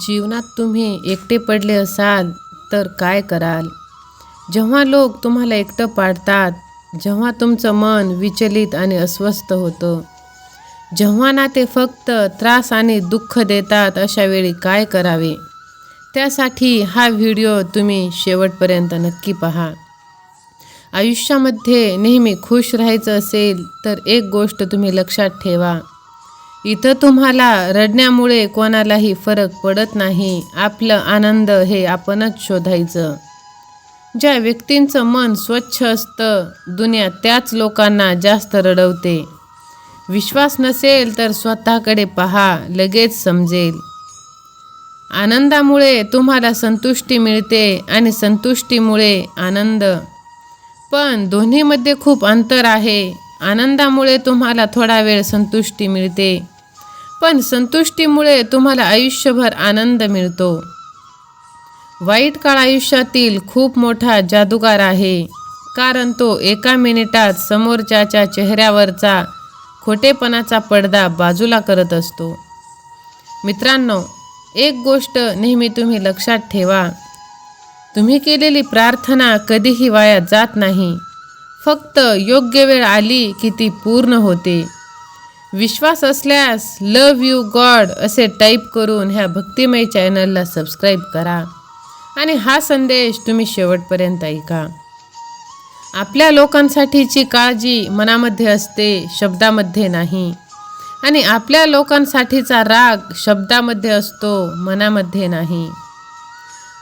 जीवनात तुम्ही एकटे पडले असाल तर काय कराल? जेव्हा लोक तुम्हाला एकटं पाडतात जेव्हा तुमचं मन विचलित आणि अस्वस्थ होतं जेव्हा ना ते फक्त त्रास आणि दुःख देतात अशा वेळी काय करावे? त्यासाठी हा व्हिडिओ तुम्ही शेवटपर्यंत नक्की पहा. आयुष्यामध्ये नेहमी खुश राहायचं असेल तर एक गोष्ट तुम्ही लक्षात ठेवा. इथं तुम्हाला रडण्यामुळे कोणालाही फरक पडत नाही. आपलं आनंद हे आपणच शोधायचं. ज्या व्यक्तींचं मन स्वच्छ असतं दुनिया त्याच लोकांना जास्त रडवते. विश्वास नसेल तर स्वतःकडे पहा लगेच समजेल. आनंदामुळे तुम्हाला संतुष्टी मिळते आणि संतुष्टीमुळे आनंद. पण दोन्हीमध्ये खूप अंतर आहे. आनंदामुळे तुम्हाला थोडा वेळ संतुष्टी मिळते. पण संतुष्टीमुळे तुम्हाला आयुष्यभर आनंद मिळतो. वाईट काळ आयुष्यातील खूप मोठा जादूगार आहे. कारण तो एका मिनिटात समोरच्याच्या चेहऱ्यावरचा खोटेपणाचा पडदा बाजूला करत असतो. मित्रांनो एक गोष्ट नेहमी तुम्ही लक्षात ठेवा. तुम्ही केलेली प्रार्थना कधीही वाया जात नाही. फक्त योग्य वेळ आली की ती पूर्ण होते. विश्वास असल्यास लव यू गॉड असे टाईप करून ह्या भक्तिमय चॅनलला सबस्क्राईब करा. आणि हा संदेश तुम्ही शेवटपर्यंत ऐका. आपल्या लोकांसाठीची काळजी मनामध्ये असते शब्दामध्ये नाही. आणि आपल्या लोकांसाठीचा राग शब्दामध्ये असतो मनामध्ये नाही.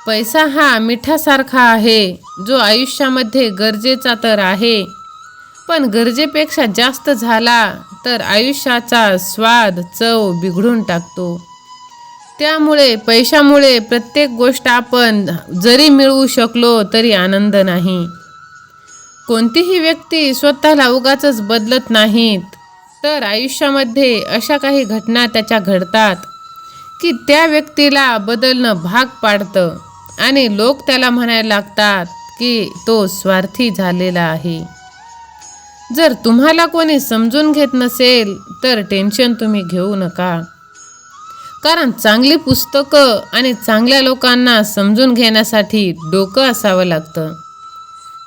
पैसा हा मिठासारखा आहे जो आयुष्यामध्ये गरजेचा तर आहे पण गरजेपेक्षा जास्त झाला तर आयुष्याचा स्वाद चव बिघडून टाकतो. त्यामुळे पैशामुळे प्रत्येक गोष्ट आपण जरी मिळवू शकलो तरी आनंद नाही. कोणतीही व्यक्ती स्वतःला उगाच बदलत नाहीत. तर आयुष्यामध्ये अशा काही घटना त्याच्या घडतात की त्या व्यक्तीला बदलणं भाग पाडतं आणि लोक त्याला म्हणायला लागतात की तो स्वार्थी झालेला आहे. जर तुम्हाला कोणी समजून घेत नसेल तर टेन्शन तुम्ही घेऊ नका. कारण चांगली पुस्तकं आणि चांगल्या लोकांना समजून घेण्यासाठी डोकं असावं लागतं.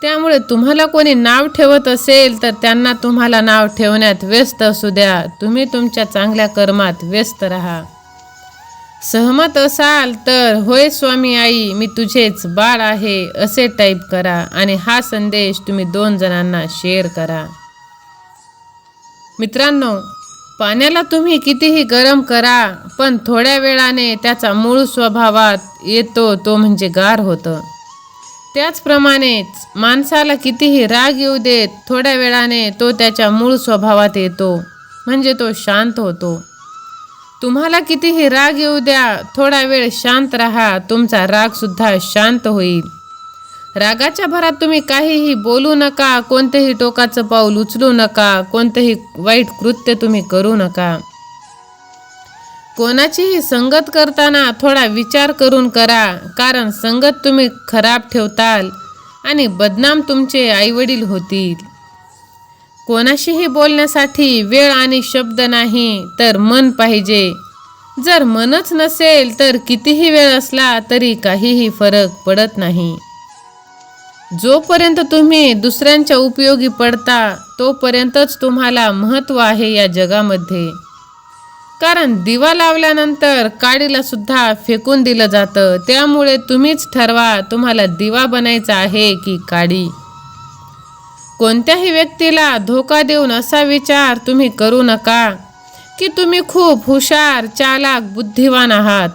त्यामुळे तुम्हाला कोणी नाव ठेवत असेल तर त्यांना तुम्हाला नाव ठेवण्यात व्यस्त असू द्या. तुम्ही तुमच्या चांगल्या कर्मात व्यस्त राहा. सहमत असाल तर होय स्वामी आई मी तुझेच बाळ आहे असे टाईप करा आणि हा संदेश तुम्ही दोन जणांना शेअर करा. मित्रांनो पाण्याला तुम्ही कितीही गरम करा पण थोड्या वेळाने त्याचा मूळ स्वभावात येतो तो म्हणजे गार होतं. त्याचप्रमाणेच माणसाला कितीही राग येऊ देत थोड्या वेळाने तो त्याच्या मूळ स्वभावात येतो म्हणजे तो शांत होतो. तुम्हाला कितीही राग येऊ द्या थोडा वेळ शांत राहा तुमचा रागसुद्धा शांत होईल. रागाच्या भरात तुम्ही काहीही बोलू नका कोणतेही टोकाचं पाऊल उचलू नका कोणतेही वाईट कृत्य तुम्ही करू नका. कोणाचीही संगत करताना थोडा विचार करून करा कारण संगत तुम्ही खराब ठेवताल आणि बदनाम तुमचे आईवडील होतील. कोणाशीही बोलण्यासाठी वेळ आणि शब्द नाही तर मन पाहिजे. जर मनच नसेल तर कितीही वेळ असला तरी काहीही फरक पडत नाही. जोपर्यंत तुम्ही दुसऱ्यांच्या उपयोगी पडता तोपर्यंतच तुम्हाला महत्त्व आहे या जगामध्ये. कारण दिवा लावल्यानंतर काडीला सुद्धा फेकून दिलं जातं त्यामुळे तुम्हीच ठरवा तुम्हाला दिवा बनायचा आहे की काडी. कोणत्याही व्यक्तीला धोका देऊन असा विचार तुम्ही करू नका की तुम्ही खूप हुशार चालाक बुद्धिवान आहात.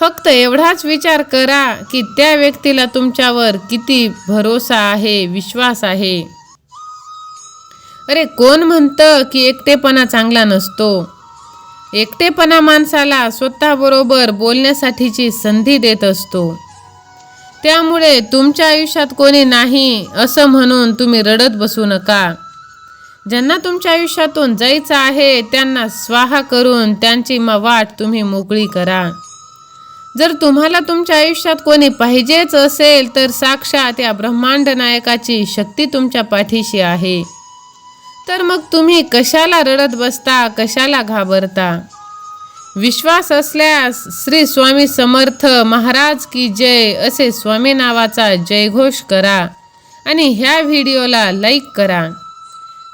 फक्त एवढाच विचार करा की त्या व्यक्तीला तुमच्यावर किती भरोसा आहे विश्वास आहे. अरे कोण म्हणतं की एकटेपणा चांगला नसतो? एकटेपणा माणसाला स्वतःबरोबर बोलण्यासाठीची संधी देत असतो. त्यामुळे तुमच्या आयुष्यात कोणी नाही असं म्हणून तुम्ही रडत बसू नका. ज्यांना तुमच्या आयुष्यातून जायचं आहे त्यांना स्वाहा करून त्यांची मग वाट तुम्ही मोकळी करा. जर तुम्हाला तुमच्या आयुष्यात कोणी पाहिजेच असेल तर साक्षात या ब्रह्मांड नायकाची शक्ती तुमच्या पाठीशी आहे. तर मग तुम्ही कशाला रडत बसता कशाला घाबरता? विश्वास असल्यास श्री स्वामी समर्थ महाराज की जय असे स्वामी नावाचा जयघोष करा आणि ह्या व्हिडिओला लाईक करा.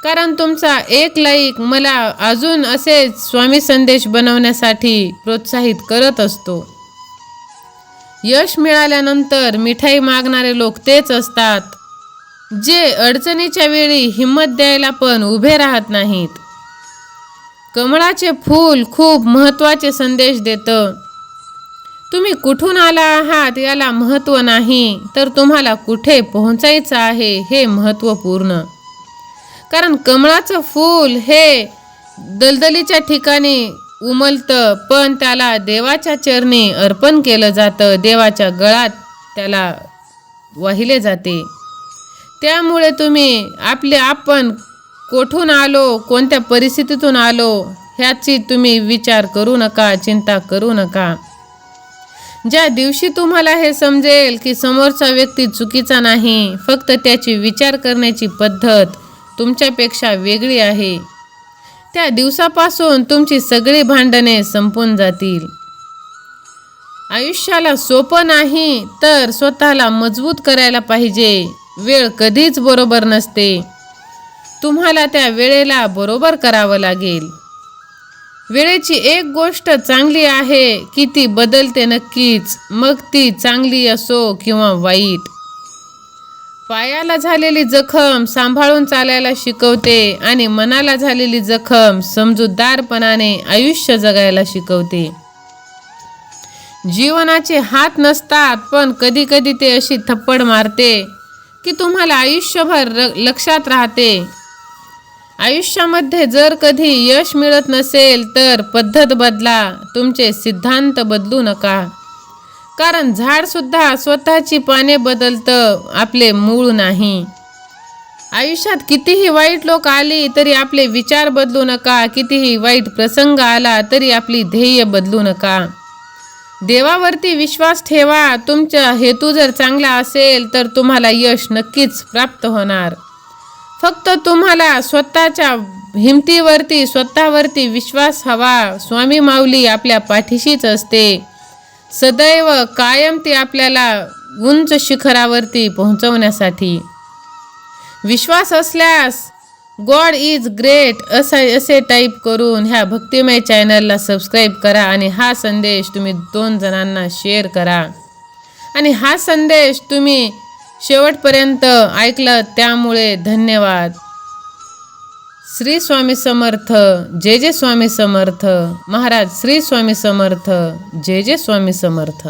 कारण तुमचा एक लाईक मला अजून असे स्वामी संदेश बनवण्यासाठी प्रोत्साहित करत असतो. यश मिळाल्यानंतर मिठाई मागणारे लोक तेच असतात जे अडचणीच्या वेळी हिंमत द्यायला पण उभे राहत नाहीत. कमळाचे फूल खूप महत्त्वाचे संदेश देतं. तुम्ही कुठून आला आहात याला महत्त्व नाही तर तुम्हाला कुठे पोहोचायचं आहे हे महत्त्वपूर्ण. कारण कमळाचं फूल हे दलदलीच्या ठिकाणी उमलतं पण त्याला देवाच्या चरणी अर्पण केलं जातं देवाच्या गळात त्याला वाहिले जाते. त्यामुळे तुम्ही आपले आपण कोठून आलो कोणत्या परिस्थितीतून आलो ह्याची तुम्ही विचार करू नका चिंता करू नका. ज्या दिवशी तुम्हाला हे समजेल की समोरचा व्यक्ती चुकीचा नाही फक्त त्याची विचार करण्याची पद्धत तुमच्यापेक्षा वेगळी आहे. त्या दिवसापासून तुमची सगळी भांडणे संपून जातील. आयुष्याला सोपं नाही तर स्वतःला मजबूत करायला पाहिजे. वेळ कधीच बरोबर नसते. तुम्हाला त्या वेळेला बरोबर करावं लागेल. वेळेची एक गोष्ट चांगली आहे की ती बदलते नक्कीच मग ती चांगली असो किंवा वाईट. पायाला झालेली जखम सांभाळून चालायला शिकवते आणि मनाला झालेली जखम समजूतदारपणाने आयुष्य जगायला शिकवते. जीवनाचे हात नसतात पण कधीकधी ते अशी थप्पड मारते की तुम्हाला आयुष्यभर र- लक्षात राहते. आयुष्यामध्ये जर कधी यश मिळत नसेल तर पद्धत बदला तुमचे सिद्धांत बदलू नका. कारण झाडसुद्धा स्वतःची पाने बदलतं आपले मूळ नाही. आयुष्यात कितीही वाईट लोक आली तरी आपले विचार बदलू नका कितीही वाईट प्रसंग आला तरी आपली ध्येय बदलू नका. देवावरती विश्वास ठेवा तुमचा हेतू जर चांगला असेल तर तुम्हाला यश नक्कीच प्राप्त होणार. फक्त तुम्हाला स्वतःच्या हिमतीवरती स्वतःवरती विश्वास हवा. स्वामी माऊली आपल्या पाठीशीच असते. सदैव कायम ती आपल्याला उंच शिखरावरती पोहोचवण्यासाठी. विश्वास असल्यास गॉड इज ग्रेट असं असे टाईप करून ह्या भक्तिमय चॅनलला सबस्क्राईब करा आणि हा संदेश तुम्ही दोन जणांना शेअर करा. आणि हा संदेश तुम्ही शेवटपर्यंत ऐकलं त्यामुळे धन्यवाद. श्री स्वामी समर्थ जे जे स्वामी समर्थ. महाराज श्री स्वामी समर्थ जे जे स्वामी समर्थ.